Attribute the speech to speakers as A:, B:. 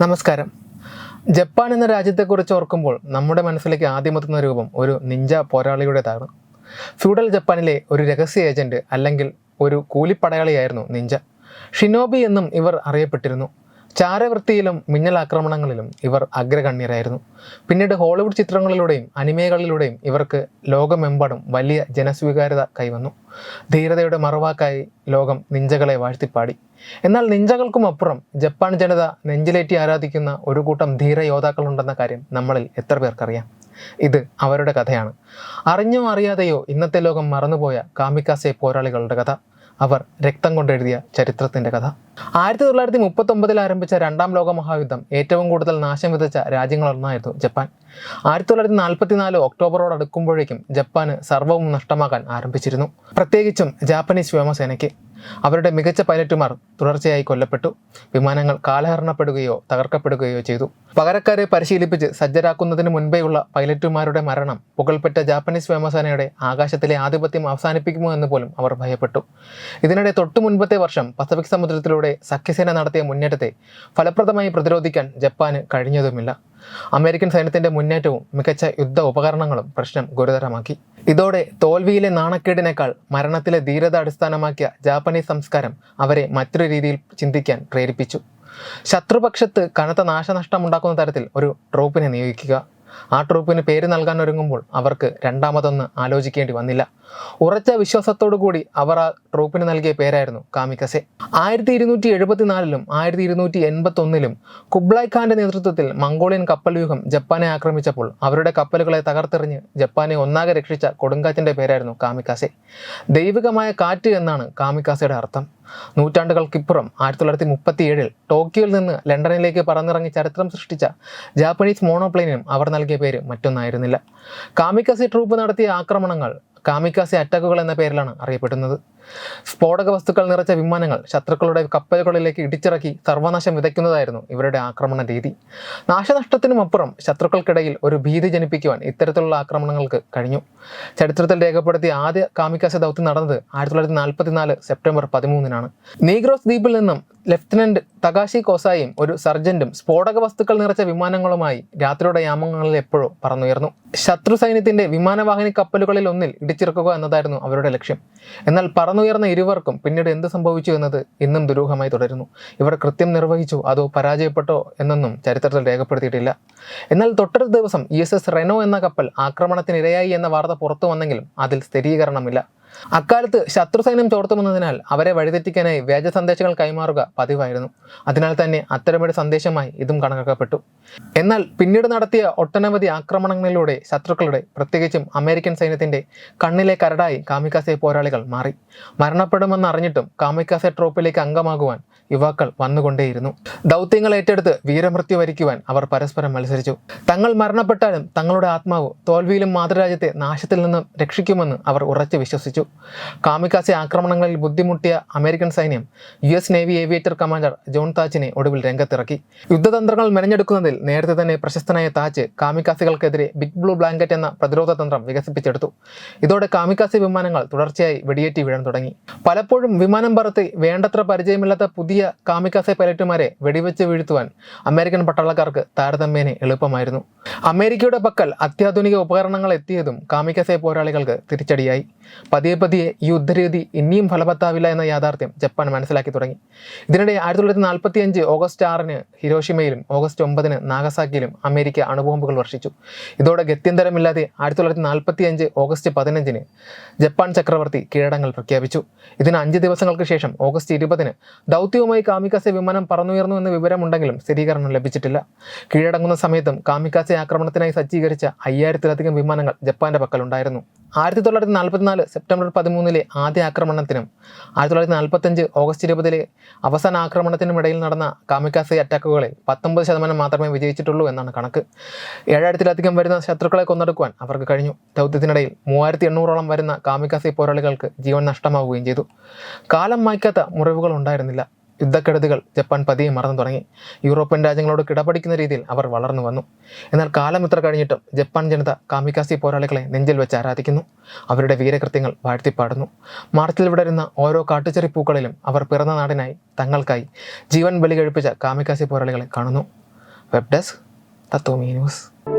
A: നമസ്കാരം. ജപ്പാൻ എന്ന രാജ്യത്തെക്കുറിച്ച് ഓർക്കുമ്പോൾ നമ്മുടെ മനസ്സിലേക്ക് ആദ്യമെത്തുന്ന രൂപം ഒരു നിഞ്ച പോരാളിയുടേതാണ്. ഫ്യൂഡൽ ജപ്പാനിലെ ഒരു രഹസ്യ ഏജന്റ് അല്ലെങ്കിൽ ഒരു കൂലിപ്പടയാളിയായിരുന്നു നിഞ്ച. ഷിനോബി എന്നും ഇവർ അറിയപ്പെട്ടിരുന്നു. ചാരവൃത്തിയിലും മിന്നൽ ആക്രമണങ്ങളിലും ഇവർ അഗ്രഗണ്യരായിരുന്നു. പിന്നീട് ഹോളിവുഡ് ചിത്രങ്ങളിലൂടെയും അനിമേകളിലൂടെയും ഇവർക്ക് ലോകമെമ്പാടും വലിയ ജനസ്വീകാര്യത കൈവന്നു. ധീരതയുടെ മറവാക്കായി ലോകം നിഞ്ചകളെ വാഴ്ത്തിപ്പാടി. എന്നാൽ നിഞ്ചകൾക്കും അപ്പുറം ജപ്പാൻ ജനത നെഞ്ചിലേറ്റി ആരാധിക്കുന്ന ഒരു കൂട്ടം ധീര യോദ്ധാക്കളുണ്ടെന്ന കാര്യം നമ്മളിൽ എത്ര പേർക്കറിയാം? ഇത് അവരുടെ കഥയാണ്. അറിഞ്ഞോ അറിയാതെയോ ഇന്നത്തെ ലോകം മറന്നുപോയ കാമിക്കാസെ പോരാളികളുടെ കഥ. അവർ രക്തം കൊണ്ടെഴുതിയ ചരിത്രത്തിന്റെ കഥ. ആയിരത്തി തൊള്ളായിരത്തി മുപ്പത്തൊമ്പതിൽ ആരംഭിച്ച രണ്ടാം ലോക മഹായുദ്ധം ഏറ്റവും കൂടുതൽ നാശം വിതച്ച രാജ്യങ്ങളൊന്നായിരുന്നു ജപ്പാൻ. ആയിരത്തി തൊള്ളായിരത്തി നാൽപ്പത്തിനാല് ഒക്ടോബറോട് അടുക്കുമ്പോഴേക്കും ജപ്പാന് സർവവും നഷ്ടമാകാൻ ആരംഭിച്ചിരുന്നു. പ്രത്യേകിച്ചും ജാപ്പനീസ് വ്യോമസേനയ്ക്ക്. അവരുടെ മികച്ച പൈലറ്റുമാർ തുടർച്ചയായി കൊല്ലപ്പെട്ടു. വിമാനങ്ങൾ കാലഹരണപ്പെടുകയോ തകർക്കപ്പെടുകയോ ചെയ്തു. പകരക്കാരെ പരിശീലിപ്പിച്ച് സജ്ജരാക്കുന്നതിന് മുൻപേയുള്ള പൈലറ്റുമാരുടെ മരണം പുകൾപ്പെട്ട ജാപ്പനീസ് വ്യോമസേനയുടെ ആകാശത്തിലെ ആധിപത്യം അവസാനിപ്പിക്കുമോ എന്ന് പോലും അവർ ഭയപ്പെട്ടു. ഇതിനിടെ തൊട്ടു മുൻപത്തെ വർഷം പസഫിക് സമുദ്രത്തിലൂടെ സഖ്യസേന നടത്തിയ മുന്നേറ്റത്തെ ഫലപ്രദമായി പ്രതിരോധിക്കാൻ ജപ്പാന് കഴിഞ്ഞതുമില്ല. അമേരിക്കൻ സൈന്യത്തിന്റെ മുന്നേറ്റവും മികച്ച യുദ്ധ ഉപകരണങ്ങളും പ്രശ്നം ഗുരുതരമാക്കി. ഇതോടെ തോൽവിയിലെ നാണക്കേടിനേക്കാൾ മരണത്തിലെ ധീരത അടിസ്ഥാനമാക്കിയ ജാപ്പനീസ് സംസ്കാരം അവരെ മറ്റൊരു രീതിയിൽ ചിന്തിക്കാൻ പ്രേരിപ്പിച്ചു. ശത്രുപക്ഷത്ത് കനത്ത നാശനഷ്ടമുണ്ടാക്കുന്ന തരത്തിൽ ഒരു ട്രോപ്പിനെ നിയോഗിക്കുക. ആ ട്രൂപ്പിന് പേര് നൽകാൻ ഒരുങ്ങുമ്പോൾ അവർക്ക് രണ്ടാമതൊന്ന് ആലോചിക്കേണ്ടി വന്നില്ല. ഉറച്ച വിശ്വാസത്തോടു കൂടി അവർ ആ ട്രൂപ്പിന് നൽകിയ പേരായിരുന്നു കാമിക്കസെ ആയിരത്തി ഇരുന്നൂറ്റി എഴുപത്തിനാലിലും ആയിരത്തി ഇരുന്നൂറ്റി എൺപത്തി ഒന്നിലും കുബ്ലായ് ഖാന്റെ നേതൃത്വത്തിൽ മംഗോളിയൻ കപ്പൽ വ്യൂഹം ജപ്പാനെ ആക്രമിച്ചപ്പോൾ അവരുടെ കപ്പലുകളെ തകർത്തെറിഞ്ഞ് ജപ്പാനെ ഒന്നാകെ രക്ഷിച്ച കൊടുങ്കാറ്റിന്റെ പേരായിരുന്നു കാമിക്കാസെ ദൈവികമായ കാറ്റ് എന്നാണ് കാമിക്കാസയുടെ അർത്ഥം. നൂറ്റാണ്ടുകൾക്കിപ്പുറം ആയിരത്തി തൊള്ളായിരത്തി മുപ്പത്തി ഏഴിൽ ടോക്കിയോയിൽ നിന്ന് ലണ്ടനിലേക്ക് പറന്നിറങ്ങി ചരിത്രം സൃഷ്ടിച്ച ജാപ്പനീസ് മോണോപ്ലെയിനും അവർ നൽകിയ പേര് മറ്റൊന്നായിരുന്നില്ല. കാമിക്കസി ട്രൂപ്പ് നടത്തിയ ആക്രമണങ്ങൾ കാമിക്കാസി അറ്റാക്കുകൾ എന്ന പേരിലാണ് അറിയപ്പെടുന്നത്. സ്ഫോടക വസ്തുക്കൾ നിറച്ച വിമാനങ്ങൾ ശത്രുക്കളുടെ കപ്പലുകളിലേക്ക് ഇടിച്ചിറക്കി സർവനാശം വിതയ്ക്കുന്നതായിരുന്നു ഇവരുടെ ആക്രമണ രീതി. നാശനഷ്ടത്തിനും അപ്പുറം ശത്രുക്കൾക്കിടയിൽ ഒരു ഭീതി ജനിപ്പിക്കുവാൻ ഇത്തരത്തിലുള്ള ആക്രമണങ്ങൾക്ക് കഴിഞ്ഞു. ചരിത്രത്തിൽ രേഖപ്പെടുത്തിയ ആദ്യ കാമിക്കാസ ദൗത്യം നടന്നത് ആയിരത്തി തൊള്ളായിരത്തി നാൽപ്പത്തിനാല് സെപ്റ്റംബർ പതിമൂന്നിനാണ്. നീഗ്രോസ് ദ്വീപിൽ നിന്നും ലഫ്റ്റനന്റ് തകാശി കോസായും ഒരു സർജന്റും സ്ഫോടക വസ്തുക്കൾ നിറച്ച വിമാനങ്ങളുമായി രാത്രിയുടെ യാമങ്ങളിൽ എപ്പോഴോ പറന്നുയർന്നു. ശത്രു സൈന്യത്തിന്റെ വിമാനവാഹിനി കപ്പലുകളിൽ ഒന്നിൽ ഇടിച്ചിറക്കുക എന്നതായിരുന്നു അവരുടെ ലക്ഷ്യം. എന്നാൽ പറന്നുയർന്ന ഇരുവർക്കും പിന്നീട് എന്ത് സംഭവിച്ചു എന്നത് ഇന്നും ദുരൂഹമായി തുടരുന്നു. ഇവർ കൃത്യം നിർവഹിച്ചു അതോ പരാജയപ്പെട്ടോ എന്നൊന്നും ചരിത്രത്തിൽ രേഖപ്പെടുത്തിയിട്ടില്ല. എന്നാൽ തൊട്ടടുത്ത ദിവസം യു എസ് എസ് റെനോ എന്ന കപ്പൽ ആക്രമണത്തിനിരയായി എന്ന വാർത്ത പുറത്തു വന്നെങ്കിലും അതിൽ സ്ഥിരീകരണമില്ല. അക്കാലത്ത് ശത്രു സൈന്യം ചോർത്തുമെന്നതിനാൽ അവരെ വഴിതെറ്റിക്കാനായി വ്യാജ സന്ദേശങ്ങൾ കൈമാറുക പതിവായിരുന്നു. അതിനാൽ തന്നെ അത്തരമൊരു സന്ദേശമായി ഇതും കണക്കാക്കപ്പെട്ടു. എന്നാൽ പിന്നീട് നടത്തിയ ഒട്ടനവധി ആക്രമണങ്ങളിലൂടെ ശത്രുക്കളുടെ പ്രത്യേകിച്ചും അമേരിക്കൻ സൈന്യത്തിന്റെ കണ്ണിലെ കരടായി കാമിക്കാസെ പോരാളികൾ മാറി. മരണപ്പെടുമെന്ന് അറിഞ്ഞിട്ടും കാമിക്കാസെ ട്രോപ്പിലേക്ക് അംഗമാകുവാൻ യുവാക്കൾ വന്നുകൊണ്ടേയിരുന്നു. ദൗത്യങ്ങൾ ഏറ്റെടുത്ത് വീരമൃത്യു വരിക്കുവാൻ അവർ പരസ്പരം മത്സരിച്ചു. തങ്ങൾ മരണപ്പെട്ടാലും തങ്ങളുടെ ആത്മാവ് തോൽവിയിലും മാതൃരാജ്യത്തെ നാശത്തിൽ നിന്നും രക്ഷിക്കുമെന്ന് അവർ ഉറച്ചു വിശ്വസിച്ചു. കാമിക്കാസെ ആക്രമണങ്ങളിൽ ബുദ്ധിമുട്ടിയ അമേരിക്കൻ സൈന്യം U S navy aviator commander John താച്ചിനെ ഒടുവിൽ രംഗത്തിറക്കി. യുദ്ധതന്ത്രങ്ങൾ മെനഞ്ഞെടുക്കുന്നതിൽ നേരത്തെ തന്നെ പ്രശസ്തനായ താച്ച് കാമിക്കാസികൾക്കെതിരെ ബിഗ് ബ്ലൂ ബ്ലാങ്കറ്റ് എന്ന പ്രതിരോധ തന്ത്രം വികസിപ്പിച്ചെടുത്തു. ഇതോടെ കാമിക്കാസി വിമാനങ്ങൾ തുടർച്ചയായി വെടിയേറ്റി വീഴാൻ തുടങ്ങി. പലപ്പോഴും വിമാനം പറത്തി വേണ്ടത്ര പരിചയമില്ലാത്ത പുതിയ കാമിക്കാസെ പൈലറ്റുമാരെ വെടിവെച്ച് വീഴ്ത്തുവാൻ അമേരിക്കൻ പട്ടാളക്കാർക്ക് താരതമ്യേന എളുപ്പമായിരുന്നു. അമേരിക്കയുടെ പക്കൽ അത്യാധുനിക ഉപകരണങ്ങൾ എത്തിയതും കാമിക്കാസി പോരാളികൾക്ക് തിരിച്ചടിയായി. പതിയെ പതിയെ ഈ യുദ്ധരീതി ഇനിയും ഫലവത്താവില്ല എന്ന യാഥാർത്ഥ്യം ജപ്പാൻ മനസ്സിലാക്കി തുടങ്ങി. ഇതിനിടെ ആയിരത്തി തൊള്ളായിരത്തി നാൽപ്പത്തി അഞ്ച് ഓഗസ്റ്റ് ആറിന് ഹിരോഷിമയിലും ഓഗസ്റ്റ് ഒമ്പതിന് നാഗസാക്കിയിലും അമേരിക്ക അണുബോംബുകൾ വർഷിച്ചു. ഇതോടെ ഗത്യന്തരമില്ലാതെ ആയിരത്തി തൊള്ളായിരത്തി നാൽപ്പത്തി അഞ്ച് ഓഗസ്റ്റ് പതിനഞ്ചിന് ജപ്പാൻ ചക്രവർത്തി കീഴടങ്ങൾ പ്രഖ്യാപിച്ചു. ഇതിന് അഞ്ച് ദിവസങ്ങൾക്ക് ശേഷം ഓഗസ്റ്റ് ഇരുപതിന് ദൗത്യവുമായി കാമികാസെ വിമാനം പറന്നുയർന്നു എന്ന വിവരമുണ്ടെങ്കിലും സ്ഥിരീകരണം ലഭിച്ചിട്ടില്ല. കീഴടങ്ങുന്ന സമയത്തും കാമികാസെ ആക്രമണത്തിനായി സജ്ജീകരിച്ച അയ്യായിരത്തിലധികം വിമാനങ്ങൾ ജപ്പാന്റെ പക്കലുണ്ടായിരുന്നു. ആയിരത്തി തൊള്ളായിരത്തി നാൽപ്പത്തിനാല് സെപ്റ്റംബർ പതിമൂന്നിലെ ആദ്യ ആക്രമണത്തിനും ആയിരത്തി തൊള്ളായിരത്തി നാൽപ്പത്തഞ്ച് ഓഗസ്റ്റ് ഇരുപതിലെ അവസാന ആക്രമണത്തിനും ഇടയിൽ നടന്ന കാമിക്കാസെ അറ്റാക്കുകളിൽ പത്തൊമ്പത് ശതമാനം മാത്രമേ വിജയിച്ചിട്ടുള്ളൂ എന്നാണ് കണക്ക്. ഏഴായിരത്തിലധികം വരുന്ന ശത്രുക്കളെ കൊന്നെടുക്കുവാൻ അവർക്ക് കഴിഞ്ഞു. ദൗത്യത്തിനിടയിൽ മൂവായിരത്തി എണ്ണൂറോളം വരുന്ന കാമിക്കാസെ പോരാളികൾക്ക് ജീവൻ നഷ്ടമാവുകയും ചെയ്തു. കാലം മായ്ക്കാത്ത മുറിവുകൾ ഉണ്ടായിരുന്നില്ല. യുദ്ധക്കെടുതികൾ ജപ്പാൻ പതിയെ മറന്നു തുടങ്ങി. യൂറോപ്യൻ രാജ്യങ്ങളോട് കിടപടിക്കുന്ന രീതിയിൽ അവർ വളർന്നു വന്നു. എന്നാൽ കാലം ഇത്ര കഴിഞ്ഞിട്ടും ജപ്പാൻ ജനത കാമിക്കാസി പോരാളികളെ നെഞ്ചിൽ വെച്ച് ആരാധിക്കുന്നു. അവരുടെ വീരകൃത്യങ്ങൾ വാഴ്ത്തിപ്പാടുന്നു. മാർച്ചിൽ വിടരുന്ന ഓരോ കാട്ടുചെറി പൂക്കളിലും അവർ പിറന്ന നാടിനായി തങ്ങൾക്കായി ജീവൻ ബലി കഴിപ്പിച്ച കാമിക്കാസി പോരാളികളെ കാണുന്നു. Web desk Tatwamayi news.